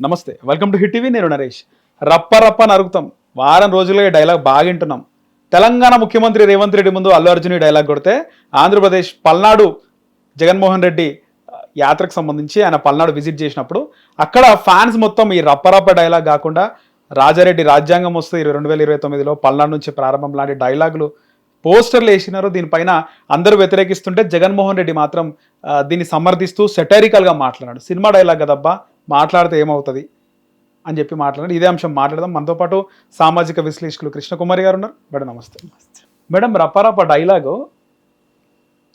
నమస్తే welcome to hit TV నేను నరేష్. రప్ప రప్ప నరుగుతాం వారం రోజులుగా ఈ డైలాగ్ బాగా వింటున్నాం. తెలంగాణ ముఖ్యమంత్రి రేవంత్ రెడ్డి ముందు అల్లు అర్జున్ ఈ డైలాగ్ కొడితే ఆంధ్రప్రదేశ్ పల్నాడు జగన్మోహన్ రెడ్డి యాత్రకు సంబంధించి ఆయన పల్నాడు విజిట్ చేసినప్పుడు అక్కడ ఫ్యాన్స్ మొత్తం ఈ రప్ప రప్ప డైలాగ్ కాకుండా రాజారెడ్డి రాజ్యాంగం వస్తే ఇరవై రెండు వేల ఇరవై తొమ్మిదిలో పల్నాడు నుంచి ప్రారంభం లాంటి డైలాగులు పోస్టర్లు వేసినారు. దీనిపైన అందరూ వ్యతిరేకిస్తుంటే జగన్మోహన్ రెడ్డి మాత్రం దీన్ని సమర్థిస్తూ సెటారికల్గా మాట్లాడాడు. సినిమా డైలాగ్ కదబ్బా మాట్లాడితే ఏమవుతుంది అని చెప్పి మాట్లాడారు ఇదే అంశం మాట్లాడదాం. మనతో పాటు సామాజిక విశ్లేషకులు కృష్ణకుమారి గారు ఉన్నారు. మేడం నమస్తే. మేడం రప్పరప్ప డైలాగు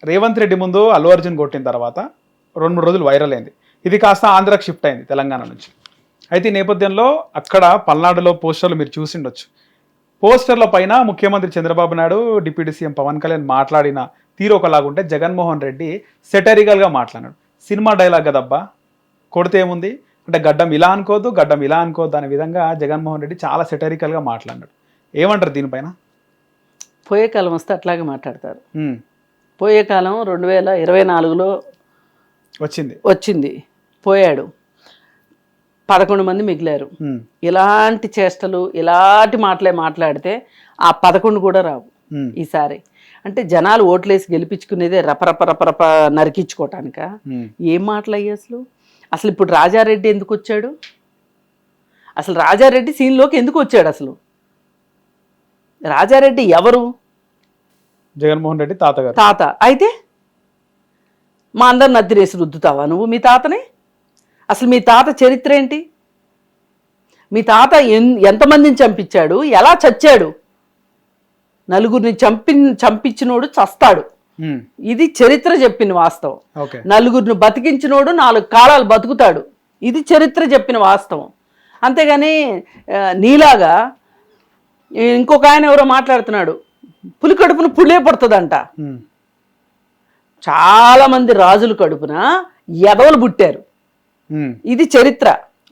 రేవంత్ రెడ్డి ముందు అల్లు అర్జున్ కొట్టిన తర్వాత రెండు మూడు రోజులు వైరల్ అయింది. ఇది కాస్త ఆంధ్రాకి షిఫ్ట్ అయింది తెలంగాణ నుంచి. అయితే ఈ నేపథ్యంలో అక్కడ పల్నాడులో పోస్టర్లు మీరు చూసిండొచ్చు. పోస్టర్ల పైన ముఖ్యమంత్రి చంద్రబాబు నాయుడు డిప్యూటీ సీఎం పవన్ కళ్యాణ్ మాట్లాడిన తీరు ఒకలాగుంటే జగన్మోహన్ రెడ్డి సెటరికల్గా మాట్లాడాడు. సినిమా డైలాగ్ కదబ్బా? కొడితే ఏముంది? అంటే గడ్డం ఇలా అనుకోవద్దు గడ్డం ఇలా అనుకోవద్దు అనే విధంగా జగన్మోహన్ రెడ్డి చాలా సెటరికల్గా మాట్లాడాడు ఏమంటారు దీనిపైన? పోయే కాలం వస్తే అట్లాగే మాట్లాడతారు. పోయే కాలం రెండు వేల ఇరవై నాలుగులో వచ్చింది. వచ్చింది. పోయాడు. పదకొండు మంది మిగిలారు. ఇలాంటి చేష్టలు ఇలాంటి మాటలే మాట్లాడితే ఆ పదకొండు కూడా రావు ఈసారి. అంటే జనాలు ఓట్లేసి గెలిపించుకునేదే రపరప రపరప నరికించుకోవటానిక ఏం మాటలు అయ్యాయి అసలు? అసలు ఇప్పుడు రాజారెడ్డి ఎందుకు వచ్చాడు? అసలు రాజారెడ్డి సీన్లోకి ఎందుకు వచ్చాడు అసలు? రాజారెడ్డి ఎవరు? జగన్మోహన్ రెడ్డి తాతగారు. తాత. అయితే మా అందరు నద్దిరేసి రుద్దుతావా నువ్వు మీ తాతని? అసలు మీ తాత చరిత్ర ఏంటి? మీ తాత ఎంతమందిని చంపించాడు? ఎలా చచ్చాడు? నలుగురిని చంపి చంపించినోడు చస్తాడు. ఇది చరిత్ర చెప్పిన వాస్తవం. నలుగురిని బతికించినోడు నాలుగు కాలాలు బతుకుతాడు. ఇది చరిత్ర చెప్పిన వాస్తవం. అంతేగాని నీలాగా ఇంకొక ఆయన ఎవరో మాట్లాడుతున్నాడు. పులి కడుపున పులే పడుతుందంట. ఉమ్, చాలా మంది రాజుల కడుపున ఎదవలు పుట్టారు. ఉమ్, ఇది చరిత్ర.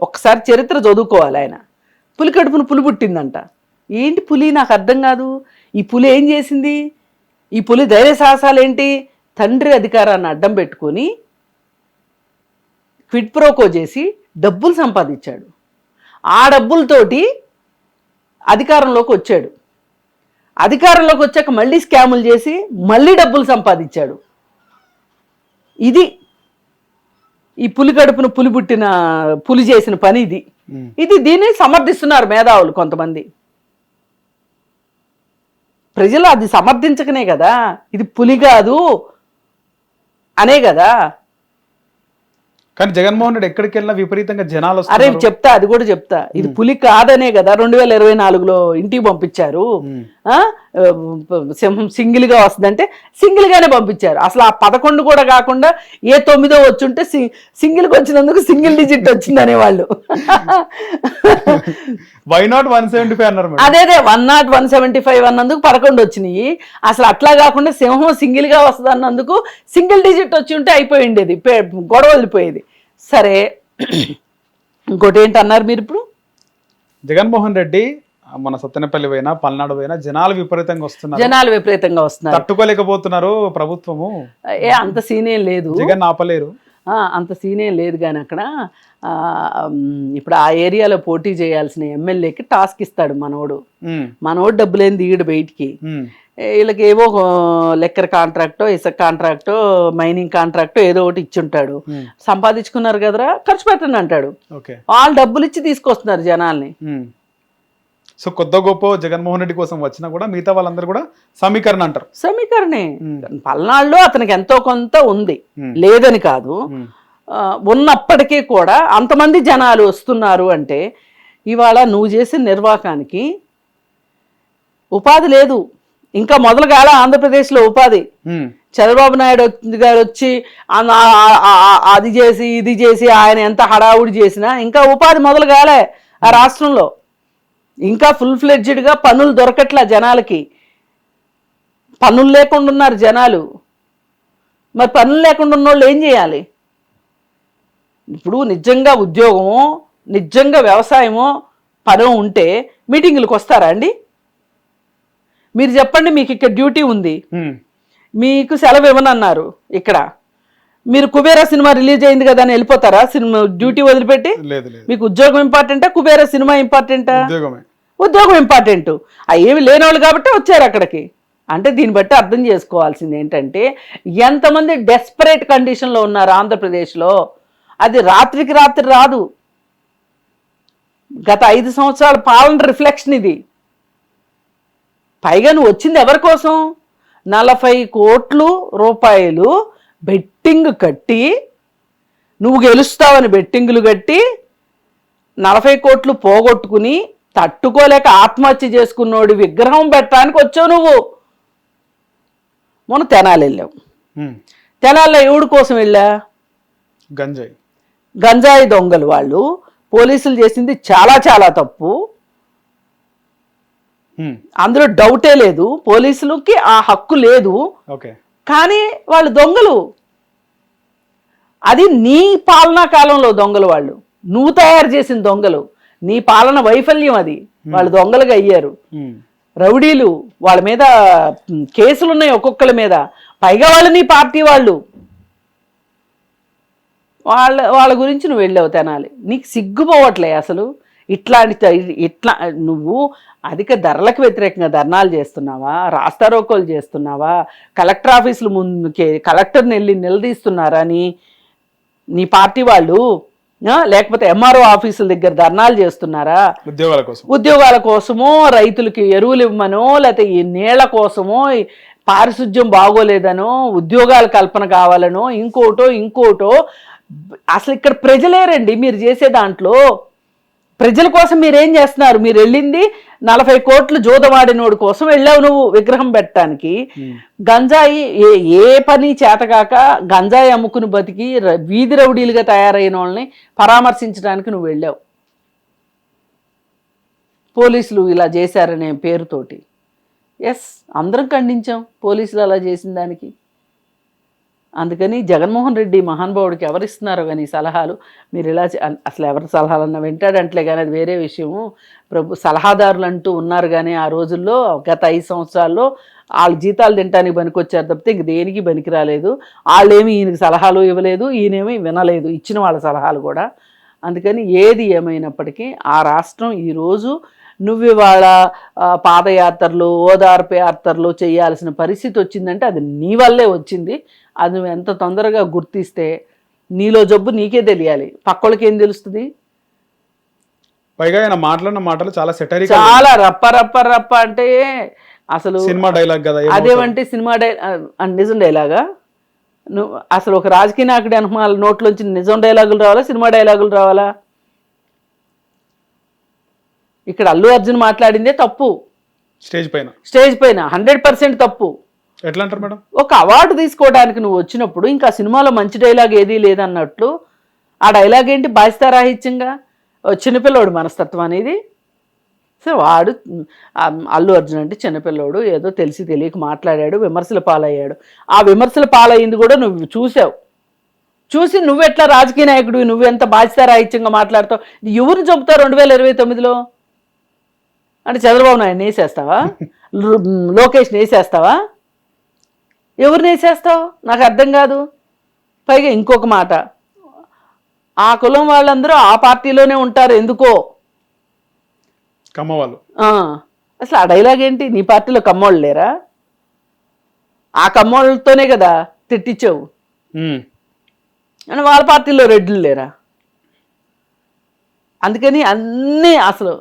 ఒక్కసారి చరిత్ర చదువుకోవాలి ఆయన. పులి కడుపున పులి పుట్టిందంట. ఏంటి పులి? నాకు అర్థం కాదు. ఈ పులి ఏం చేసింది? ఈ పులి ధైర్య సాహసాలు ఏంటి తండ్రి అధికారాన్ని అడ్డం పెట్టుకొని క్విడ్ ప్రోకో చేసి డబ్బులు సంపాదించాడు. ఆ డబ్బులతోటి అధికారంలోకి వచ్చాడు. అధికారంలోకి వచ్చాక మళ్ళీ స్కాములు చేసి మళ్ళీ డబ్బులు సంపాదించాడు. ఇది ఈ పులి కడుపున పులి పుట్టిన పులి చేసిన పని ఇది. ఇది దీన్ని సమర్థిస్తున్నారు మేధావులు కొంతమంది. ప్రజలు అది సమర్థించకనే కదా? ఇది పులి కాదు అనే కదా? కానీ జగన్మోహన్ రెడ్డి ఎక్కడికి వెళ్ళినా విపరీతంగా జనాలు అరే చెప్తా అది కూడా చెప్తా. ఇది పులి కాదనే కదా రెండు వేల ఇరవై నాలుగులో ఇంటికి పంపించారు. సింహం సింగిల్గా వస్తుందంటే సింగిల్ గానే పంపించారు. అసలు ఆ పదకొండు కూడా కాకుండా ఏ తొమ్మిదో వచ్చుంటే సి- సింగిల్కి వచ్చినందుకు సింగిల్ డిజిట్ వచ్చింది అనేవాళ్ళు why not one seventy five అన్నారు అదేదే one not one seventy five అన్నందుకు పదకొండు వచ్చినాయి. అసలు అట్లా కాకుండా సింహం సింగిల్గా వస్తుంది అన్నందుకు సింగిల్ డిజిట్ వచ్చి ఉంటే అయిపోయి ఉండేది పే- గొడవ వెళ్ళిపోయేది సరే ఇంకోటి ఏంటి అన్నారు మీరు ఇప్పుడు? జగన్మోహన్ రెడ్డి మన సత్తెనపల్లి పోయినా పల్నాడు పోయినా జనాలు విపరీతంగా వస్తున్నారు. జనాలు విపరీతంగా వస్తున్నారు. తట్టుకోలేకపోతున్నారు ప్రభుత్వము. ఏ అంత సీనేం లేదు. జగన్ ఆపలేరు. అంత సీనేం లేదు కానీ అక్కడ ఇప్పుడు ఆ ఏరియాలో పోటీ చేయాల్సిన ఎమ్మెల్యేకి టాస్క్ ఇస్తాడు మనోడు. మనోడు డబ్బులేం దిగడు బయటికి. వీళ్ళకి ఏవో లెక్కర్ కాంట్రాక్టో ఇసుక కాంట్రాక్టో మైనింగ్ కాంట్రాక్టో ఏదో ఒకటి ఇచ్చుంటాడు. సంపాదించుకున్నారు కదరా ఖర్చు పెట్టండి అంటాడు. వాళ్ళు డబ్బులు ఇచ్చి తీసుకొస్తున్నారు జనాల్ని. సో కొత్త గొప్ప జగన్మోహన్ రెడ్డి కోసం వచ్చినా కూడా మిగతా వాళ్ళందరూ కూడా సమీకరణ అంటారు. సమీకరణే. పల్నాడులో అతనికి ఎంతో కొంత ఉంది. లేదని కాదు. ఉన్నప్పటికీ కూడా అంతమంది జనాలు వస్తున్నారు అంటే ఇవాళ నువ్వు చేసిన నిర్వాకానికి ఉపాధి లేదు. ఇంకా మొదలు కాల ఆంధ్రప్రదేశ్లో ఉపాధి. చంద్రబాబు నాయుడు గారు వచ్చి అది చేసి ఇది చేసి ఆయన ఎంత హడావుడి చేసినా ఇంకా ఉపాధి మొదలు కాలే ఆ రాష్ట్రంలో. ఇంకా ఫుల్ ఫ్లెడ్జ్డ్గా పనులు దొరకట్లా జనాలకి. పనులు లేకుండా ఉన్నారు జనాలు. మరి పనులు లేకుండా ఉన్నోళ్ళు ఏం చేయాలి? ఇప్పుడు నిజంగా ఉద్యోగమో నిజంగా వ్యవసాయమో పనో ఉంటే మీటింగులకు వస్తారా అండి? మీరు చెప్పండి మీకు ఇక్కడ డ్యూటీ ఉంది. మీకు సెలవు ఇవ్వనన్నారు ఇక్కడ. మీరు కుబేరా సినిమా రిలీజ్ అయింది కదా అని వెళ్ళిపోతారా? సినిమా డ్యూటీ వదిలిపెట్టి? లేదు లేదు. మీకు ఉద్యోగం ఇంపార్టెంటా కుబేరా సినిమా ఇంపార్టెంటా ఉద్యోగమే. ఉద్యోగం ఇంపార్టెంట్ ఆ ఏమి లేనివాళ్ళు కాబట్టి వచ్చారు అక్కడికి. అంటే దీన్ని బట్టి అర్థం చేసుకోవాల్సింది ఏంటంటే ఎంతమంది డెస్పరేట్ కండిషన్లో ఉన్నారు ఆంధ్రప్రదేశ్లో? అది రాత్రికి రాత్రి రాదు. గత ఐదు సంవత్సరాల పాలన రిఫ్లెక్షన్ ఇది. పైగా నువ్వు వచ్చింది ఎవరి కోసం? నలభై కోట్లు రూపాయలు బెట్టింగ్ కట్టి నువ్వు గెలుస్తావని బెట్టింగులు కట్టి నలభై కోట్లు పోగొట్టుకుని తట్టుకోలేక ఆత్మహత్య చేసుకున్నోడి విగ్రహం పెట్టడానికి వచ్చావు నువ్వు. మొన్న తెనాలి వెళ్ళావు. ఉమ్. తెనాల్లో ఎవడి కోసం వెళ్ళా? గంజాయి. గంజాయి దొంగలు వాళ్ళు. పోలీసులు చేసింది చాలా చాలా తప్పు. అందులో డౌటే లేదు. పోలీసులకి ఆ హక్కు లేదు. కానీ వాళ్ళు దొంగలు. అది నీ పాలనా కాలంలో దొంగలు వాళ్ళు. నువ్వు తయారు చేసిన దొంగలు. నీ పాలన వైఫల్యం అది. వాళ్ళు దొంగలుగా అయ్యారు. రౌడీలు వాళ్ళ మీద కేసులు ఉన్నాయి ఒక్కొక్కరి మీద. పైగా వాళ్ళు నీ పార్టీ వాళ్ళు. వాళ్ళ వాళ్ళ గురించి నువ్వు వెళ్ళావు తెనాలి. నీకు సిగ్గుపోవట్లే అసలు. ఇట్లాంటి ఇట్లా నువ్వు అధిక ధరలకు వ్యతిరేకంగా ధర్నాలు చేస్తున్నావా? రాస్తారోకోలు చేస్తున్నావా? కలెక్టర్ ఆఫీసులు ముందుకే కలెక్టర్ని వెళ్ళి నిలదీస్తున్నారా నీ నీ పార్టీ వాళ్ళు లేకపోతే ఎంఆర్ఓ ఆఫీసుల దగ్గర ధర్నాలు చేస్తున్నారా? ఉద్యోగాల కోసం ఉద్యోగాల కోసమో రైతులకి ఎరువులు ఇవ్వమనో లేకపోతే ఈ నీళ్ళ కోసమో ఈ పారిశుధ్యం బాగోలేదనో ఉద్యోగాల కల్పన కావాలనో ఇంకోటో ఇంకోటో అసలు ఇక్కడ ప్రజలేరండి మీరు చేసే దాంట్లో. ప్రజల కోసం మీరు ఏం చేస్తున్నారు? మీరు వెళ్ళింది నలభై కోట్లు జూదవాడినోడి కోసం వెళ్ళావు నువ్వు విగ్రహం పెట్టడానికి. గంజాయి ఏ ఏ పని చేతగాక గంజాయి అమ్ముకుని బతికి వీధి రౌడీలుగా తయారైన వాళ్ళని పరామర్శించడానికి నువ్వు వెళ్ళావు. పోలీసులు ఇలా చేశారనే పేరుతోటి. ఎస్ అందరం ఖండించాం పోలీసులు అలా చేసిన దానికి. అందుకని జగన్మోహన్ రెడ్డి మహానుభావుడికి ఎవరిస్తున్నారు కానీ సలహాలు మీరు ఇలా అసలు ఎవరి సలహాలన్నా వింటాడంటలే కానీ అది వేరే విషయము. ప్రభు సలహాదారులు అంటూ ఉన్నారు కానీ ఆ రోజుల్లో గత ఐదు సంవత్సరాల్లో వాళ్ళ జీతాలు తినడానికి పనికొచ్చారు తప్పితే ఇంక దేనికి పనికి రాలేదు వాళ్ళేమి ఈయనకి సలహాలు ఇవ్వలేదు ఈయనేమి వినలేదు ఇచ్చిన వాళ్ళ సలహాలు కూడా. అందుకని ఏది ఏమైనప్పటికీ ఆ రాష్ట్రం ఈరోజు నువ్వు ఇవాళ పాదయాత్రలు ఓదార్పు యాత్రలు చేయాల్సిన పరిస్థితి వచ్చిందంటే అది నీ వల్లే వచ్చింది. అది నువ్వు ఎంత తొందరగా గుర్తిస్తే నీలో జబ్బు నీకే తెలియాలి. పక్కోళ్ళకి ఏం తెలుస్తుంది? పైగా ఆయన మాట్లాడిన మాటలు చాలా సెటరీ చాలా రప్ప రప్ప రప్ప అంటే అసలు సినిమా డైలాగ్ కదా అదేమంటే సినిమా డై ఆ, నిజం డైలాగా నువ్వు అసలు ఒక రాజకీయ నాయకుడి అనుమాల నోట్లోంచి నిజం డైలాగులు రావాలా సినిమా డైలాగులు రావాలా? ఇక్కడ అల్లు అర్జున్ మాట్లాడిందే తప్పు. స్టేజ్ పైన. స్టేజ్ పైన హండ్రెడ్ పర్సెంట్ తప్పు. ఎట్లా అంటారు మేడం? ఒక అవార్డు తీసుకోవడానికి నువ్వు వచ్చినప్పుడు ఇంకా సినిమాలో మంచి డైలాగ్ ఏదీ లేదన్నట్లు ఆ డైలాగ్ ఏంటి బాధ్యతారాహిత్యంగా చిన్నపిల్లోడు మనస్తత్వం అనేది. సో వాడు అల్లు అర్జున్ అంటే చిన్నపిల్లోడు ఏదో తెలిసి తెలియక మాట్లాడాడు విమర్శల పాలయ్యాడు. ఆ విమర్శల పాలయ్యింది కూడా నువ్వు చూసావు. చూసి నువ్వెట్లా రాజకీయ నాయకుడు నువ్వెంత బాధ్యతారాహిత్యంగా మాట్లాడతావు? ఎవరు చెబుతావు రెండు వేల ఇరవై తొమ్మిదిలో? అంటే చంద్రబాబు నాయుడు వేసేస్తావా లోకేష్ వేసేస్తావా ఎవరిని వేసేస్తావు నాకు అర్థం కాదు. పైగా ఇంకొక మాట. ఆ కులం వాళ్ళందరూ ఆ పార్టీలోనే ఉంటారు ఎందుకో? కమ్మ వాళ్ళు ఆ, అసలు ఆ డైలాగ్ ఏంటి? నీ పార్టీలో కమ్మోళ్ళు లేరా? ఆ కమ్మోళ్ళతోనే కదా తిట్టించావు. అని వాళ్ళ పార్టీలో రెడ్లు లేరా? అందుకని అన్నీ అసలు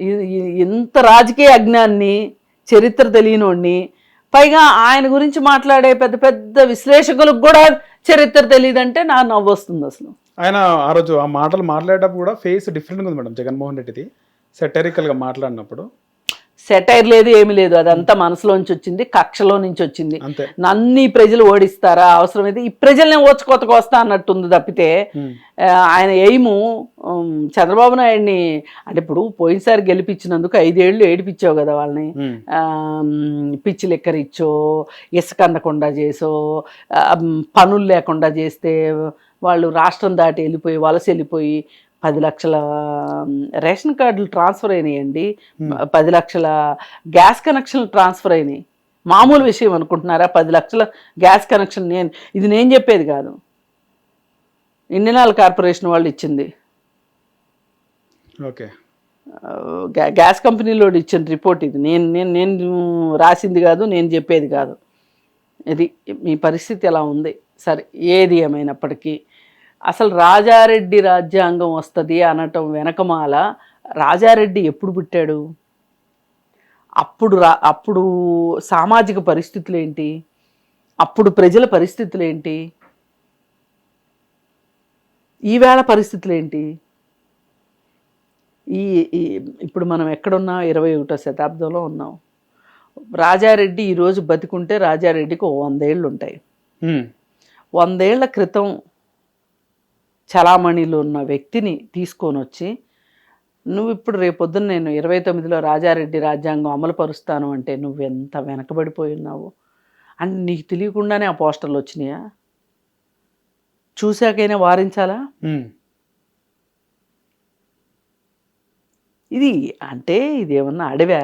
ఇంత రాజకీయ అజ్ఞాన్ని చరిత్ర తెలియనోడిని పైగా ఆయన గురించి మాట్లాడే పెద్ద పెద్ద విశ్లేషకులకు కూడా చరిత్ర తెలియదంటే నా నవ్వు వస్తుంది అసలు. ఆయన ఆ రోజు ఆ మాటలు మాట్లాడేటప్పుడు కూడా ఫేస్ డిఫరెంట్గా ఉంది మేడం జగన్మోహన్ రెడ్డిది. సెటరికల్గా మాట్లాడినప్పుడు. సెటైర్ లేదు ఏమీ లేదు. అదంతా మనసులోంచి వచ్చింది కక్షలో నుంచి వచ్చింది. నన్ను ఈ ప్రజలు ఓడిస్తారా? అవసరమైతే ఈ ప్రజల్ని ఓచుకోతకు వస్తా అన్నట్టుంది తప్పితే ఆయన ఎయిము చంద్రబాబు నాయుడిని అంటే ఇప్పుడు పోయినసారి గెలిపించినందుకు ఐదేళ్ళు ఏడిపించావు కదా వాళ్ళని. పిచ్చి లెక్కరిచ్చో ఇసుక అందకుండా చేసో పనులు లేకుండా చేస్తే వాళ్ళు రాష్ట్రం దాటి వెళ్ళిపోయి వలస వెళ్ళిపోయి పది లక్షల రేషన్ కార్డులు ట్రాన్స్ఫర్ అయినాయండి. పది లక్షల గ్యాస్ కనెక్షన్లు ట్రాన్స్ఫర్ అయినాయి. మామూలు విషయం అనుకుంటున్నారా? పది లక్షల గ్యాస్ కనెక్షన్ నేను ఇది నేను చెప్పేది కాదు. ఇండియన్ ఆయిల్ కార్పొరేషన్ వాళ్ళు ఇచ్చింది. ఓకే. గ్యాస్ కంపెనీలో ఇచ్చిన రిపోర్ట్ ఇది. నేను నేను నేను రాసింది కాదు నేను చెప్పేది కాదు. ఇది మీ పరిస్థితి ఎలా ఉంది? సరే ఏది ఏమైనప్పటికీ. అసలు రాజారెడ్డి రాజ్యాంగం వస్తుంది అనటం వెనకమాల రాజారెడ్డి ఎప్పుడు పుట్టాడు? అప్పుడు రా అప్పుడు సామాజిక పరిస్థితులు ఏంటి అప్పుడు ప్రజల పరిస్థితులు ఏంటి ఈవేళ పరిస్థితులు ఏంటి ఈ ఇప్పుడు మనం ఎక్కడున్నాం ఇరవై ఒకటో శతాబ్దంలో ఉన్నాం. రాజారెడ్డి ఈరోజు బతికుంటే రాజారెడ్డికి ఓ వందేళ్ళు ఉంటాయి వందేళ్ళ క్రితం చలామణిలో ఉన్న వ్యక్తిని తీసుకొని వచ్చి నువ్వు ఇప్పుడు రేపొద్దున నేను ఇరవై తొమ్మిదిలో రాజారెడ్డి రాజ్యాంగం అమలు పరుస్తాను అంటే నువ్వు ఎంత వెనకబడిపోయి ఉన్నావు? అంటే నీకు తెలియకుండానే ఆ పోస్టర్లు వచ్చినాయా? చూశాకైనా వారించాలా? ఇది అంటే ఇది ఏమన్నా అడవా?